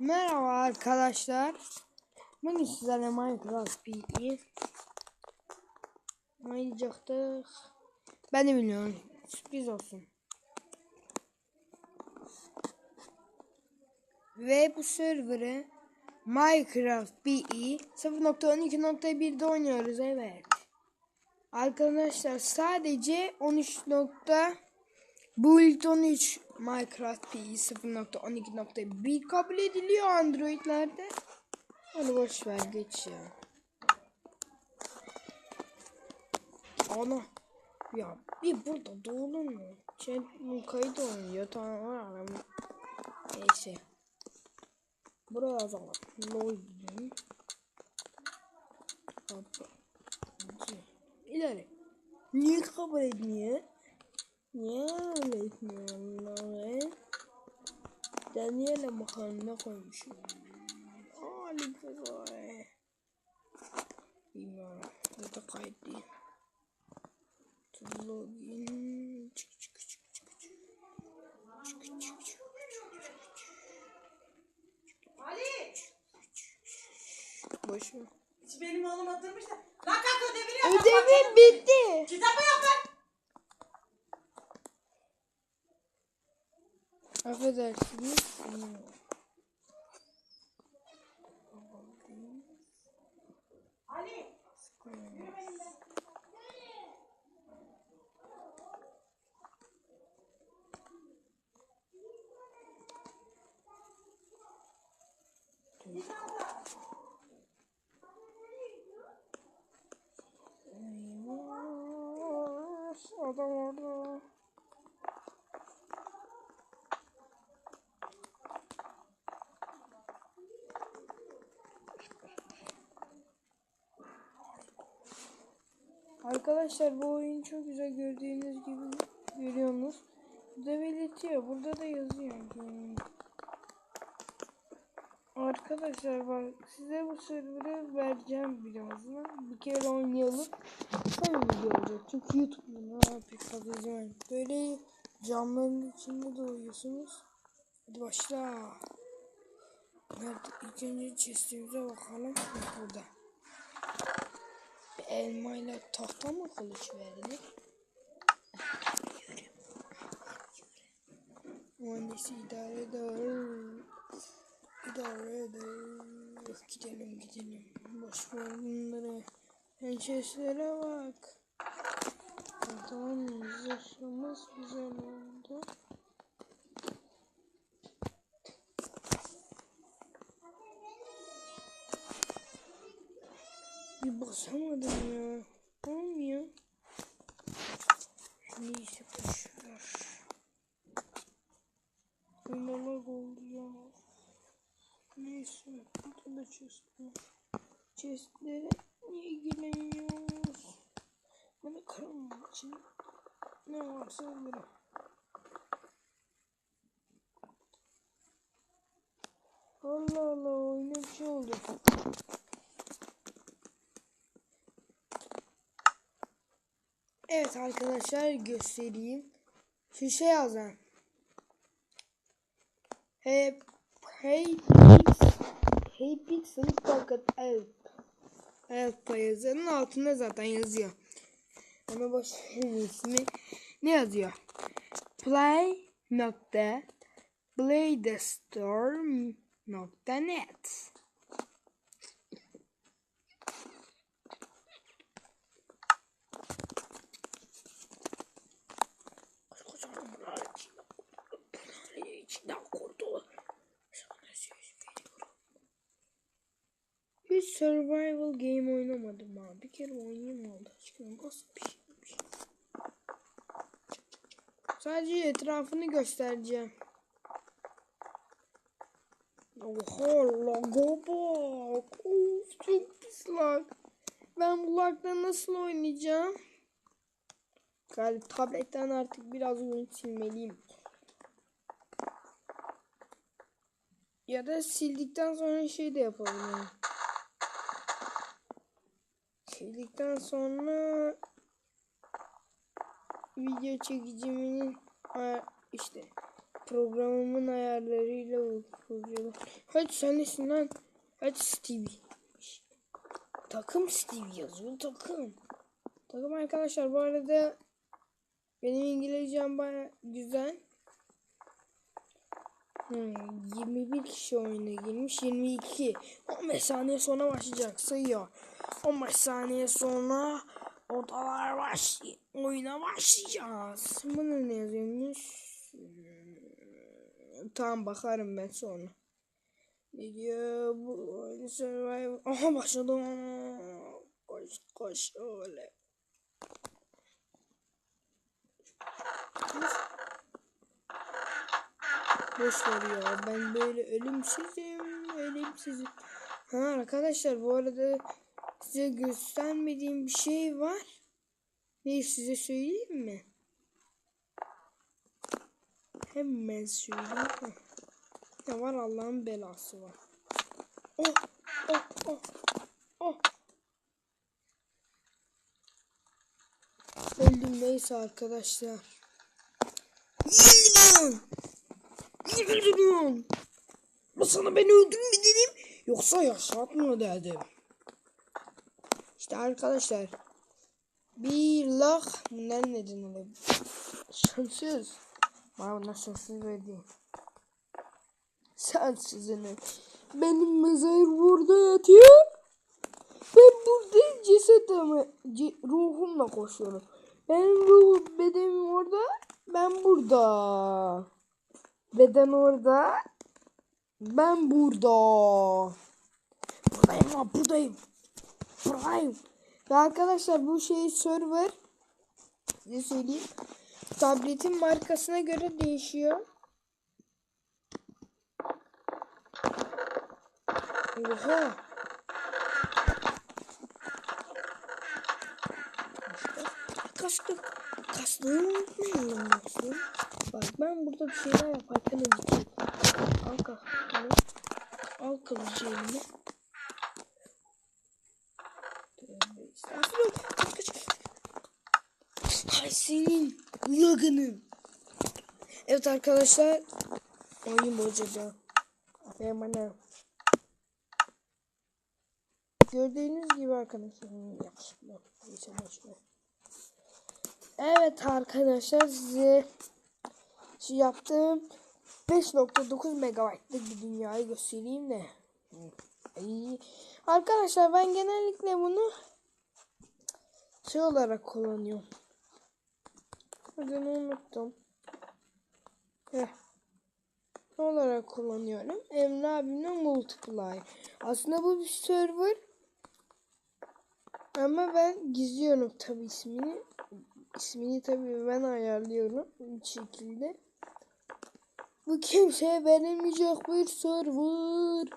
Merhaba arkadaşlar. Bugün sizlerle Minecraft PE oynayacaktık. Ben de bilmiyorum. Sürpriz olsun. Ve bu serverı Minecraft PE 0.12.1'de oynuyoruz evet. Arkadaşlar sadece 13. Bu ilk 13 Minecraft PE 0.12.1 kabul ediliyor Android'lerde. Onu boş ver geç ya. Ana. Ya bir burada doğulur mu? Bu kayıt oynuyor tamam. Neyse. Buraya yazalım. Login. Kapı. İleri. Niye kabul etmiyor? Niye öyle etmiyorlar? Daniel'e bakalım ne koymuşum. Aa lütfen. Bilmiyorum. Burada değil. Login. Çık çık çık çık çık. Çık çık çık çık. Ali! Boş ver. Hiç benim oğlum oturmuş da. Lan kalk ödevini yap. Ödevim bitti. Kitabı Affedersiniz. Ali! Thank you. Arkadaşlar bu oyun çok güzel gördüğünüz gibi görüyorsunuz. Burada belirtiyor. Burada da yazıyor. Arkadaşlar bak size bu server'ı vereceğim birazdan. Bir kere oynayalım. Sonra video olacak. Çünkü YouTube'da pek fazla izlemeyin. Böyle camların içinde doğuyorsunuz. Hadi başla. Nerede? İlk önce chest'imize bakalım. Bak burada. Bir elmayla tahta mı kılıç verdi? Mühendisi idare eder. İdare eder. Gidelim gidelim. Boş ver bunları. Pençeslere bak. Tamam zırhımız güzel oldu. Basamadım ya. Olmuyor. Neyse boşver. Oynamak oldu ya. Neyse. Burada da chest var. Chestlere niye giremiyoruz? Bunu kırmamak için ne varsa alırım. Allah Allah oyuna bir şey oldu. Evet arkadaşlar göstereyim. Şu şey yazan. Hey, hey, Pix, hey Pixel Pocket Help. Help yazanın altında zaten yazıyor. Ama boş ismi. Ne yazıyor? Play nokta Bladestorm nokta net. Kocaman bunlar içinde bunlar içinden kurdu. Sana söz veriyorum. Hiç survival game oynamadım ha. Bir kere oynayayım oldu aşkına. Nasıl bir şeymiş. Sadece etrafını göstereceğim. Oha laga bak. Of çok pis lag. Ben bu lagda nasıl oynayacağım? Galiba tabletten artık biraz oyun silmeliyim. Ya da sildikten sonra şey de yapabilirim. Sildikten sonra video çekicimin işte programımın ayarlarıyla kuracağım. Hadi sen lan? Hadi Stevie. Takım Stevie yazıyor takım. Takım arkadaşlar bu arada benim İngilizcem baya güzel. Hmm, 21 kişi oyuna girmiş. 22. 15 saniye sonra başlayacak sayıyor. 15 saniye sonra odalar baş oyuna başlayacağız. Buna ne yazıyormuş? Hmm, Tamam bakarım ben sonra. Ne diyor bu oyun survival? Aha başladı. Koş koş öyle. Boş ver ya. Ben böyle ölümsüzüm. Ölümsüzüm. Ha arkadaşlar bu arada size göstermediğim bir şey var. Ne size söyleyeyim mi? Hemen söyleyeyim. Ne var Allah'ın belası var. Oh oh oh oh. Öldüm neyse arkadaşlar. Yıldırım. Yıldırım. Bu sana beni öldürme dedim. Yoksa yaşatma dedim. İşte arkadaşlar. Bir lak. Bunlar neden olabilir? Şanssız. Bana bunlar şanssız böyle değil. Şanssızını. Benim mezar burada yatıyor. Ben burada ceset ama ruhumla koşuyorum. Benim ruh bedenim orada. Ben burada. Beden orada. Ben burada. Buradayım lan buradayım. Buradayım. Ve arkadaşlar bu şey server. Size söyleyeyim. Tabletin markasına göre değişiyor. Oha. Kastık. Kastığı unutmayın lan dostum. Bak ben burada bir şeyler yaparken ölecek. Al kahveni. Al kılıcı. Tövbe estağfurullah. Kaç kaç. Hay senin lagının. Evet arkadaşlar. Oyun. Aferin bana. Gördüğünüz gibi arkadaşlar. Evet arkadaşlar size şu yaptığım 5.9 megabaytlık bir dünyayı göstereyim de. Arkadaşlar ben genellikle bunu şey olarak kullanıyorum. Adını unuttum. Heh. Ne olarak kullanıyorum? Emre abimle multiplayer. Aslında bu bir server. Ama ben gizliyorum tabi ismini. İsmini tabii ben ayarlıyorum bir şekilde. Bu kimseye verilmeyecek bir server.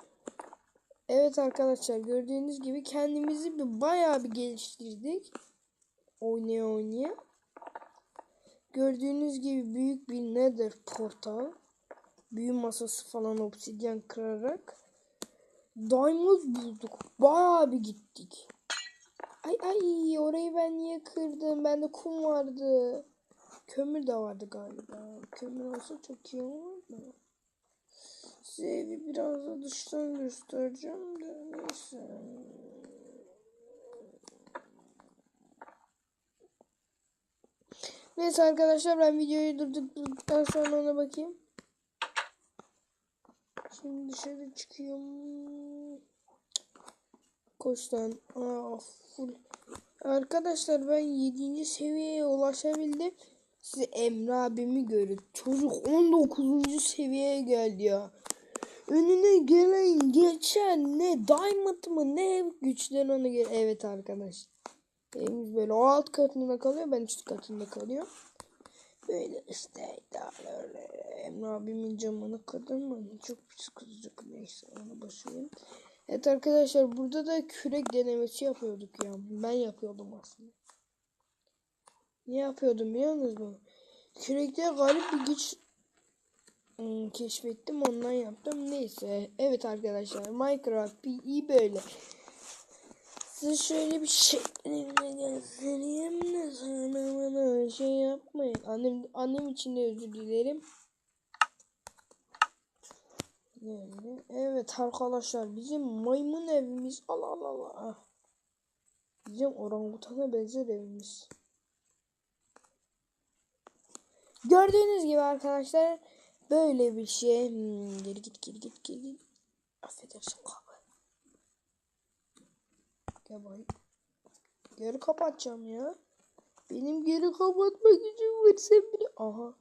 Evet arkadaşlar gördüğünüz gibi kendimizi bir bayağı bir geliştirdik. Oynaya oynaya. Gördüğünüz gibi büyük bir nether portal. Büyü masası falan obsidyen kırarak. Diamond bulduk. Bayağı bir gittik. Ay ay orayı ben niye kırdım? Bende kum vardı. Kömür de vardı galiba. Kömür olsa çok iyi olurdu. Size biraz da dıştan göstereceğim de neyse. Neyse arkadaşlar ben videoyu durdurduktan sonra ona bakayım. Şimdi dışarı çıkıyorum. Koş lan. Aa, full. Arkadaşlar ben 7. seviyeye ulaşabildim. Size Emre abimi görün. Çocuk 19. seviyeye geldi ya. Önüne gelen geçen ne diamond mı ne güçlen onu gel. Evet arkadaş. Evimiz böyle o alt katında kalıyor ben üst katında kalıyorum. Böyle işte öyle. Emre abimin camını kırdım? Çok pis kızacak. Neyse onu başlayayım. Evet arkadaşlar burada da kürek denemesi yapıyorduk ya. Ben yapıyordum aslında. Ne yapıyordum biliyor musunuz? Kürekte garip bir güç hmm, keşfettim ondan yaptım. Neyse. Evet arkadaşlar Minecraft iyi böyle. Size şöyle bir şey göstereyim de sonra bana şey yapmayın. Annem, annem için de özür dilerim. Yani, evet arkadaşlar bizim maymun evimiz. Allah Allah. Ah. Bizim orangutana benzer evimiz. Gördüğünüz gibi arkadaşlar böyle bir şey. Hmm, geri git geri git geri git. Affedersin. Gel bakayım. Geri kapatacağım ya. Benim geri kapatma gücüm var sen bile. Aha.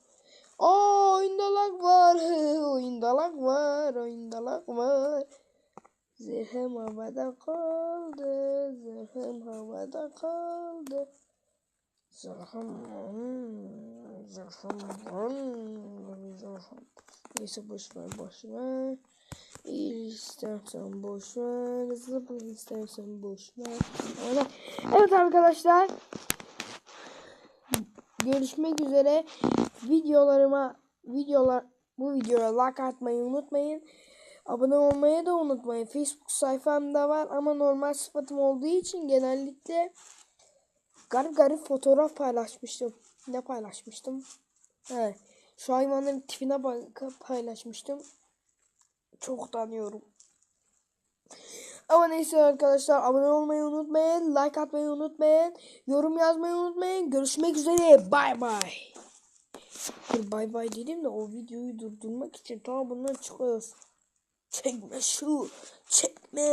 Aa oyunda lag var. oyunda lag var. Oyunda lag var. Zırhım havada kaldı. Zırhım havada kaldı. Zırhım. Zırhım. Zırhım. Neyse boş ver boş ver. İyi istersen boş ver. Zıpla istersen boş ver. Evet arkadaşlar. Görüşmek üzere. Videolarıma videolar bu videoya like atmayı unutmayın. Abone olmayı da unutmayın. Facebook sayfamda var ama normal sıfatım olduğu için genellikle garip garip fotoğraf paylaşmıştım. Ne paylaşmıştım? He, şu hayvanların tipine bakıp paylaşmıştım. Çok utanıyorum. Ama neyse arkadaşlar abone olmayı unutmayın. Like atmayı unutmayın. Yorum yazmayı unutmayın. Görüşmek üzere. Bay bay. Dur bay bay dedim de o videoyu durdurmak için ta bundan çıkıyoruz. Çekme şu. Çekme.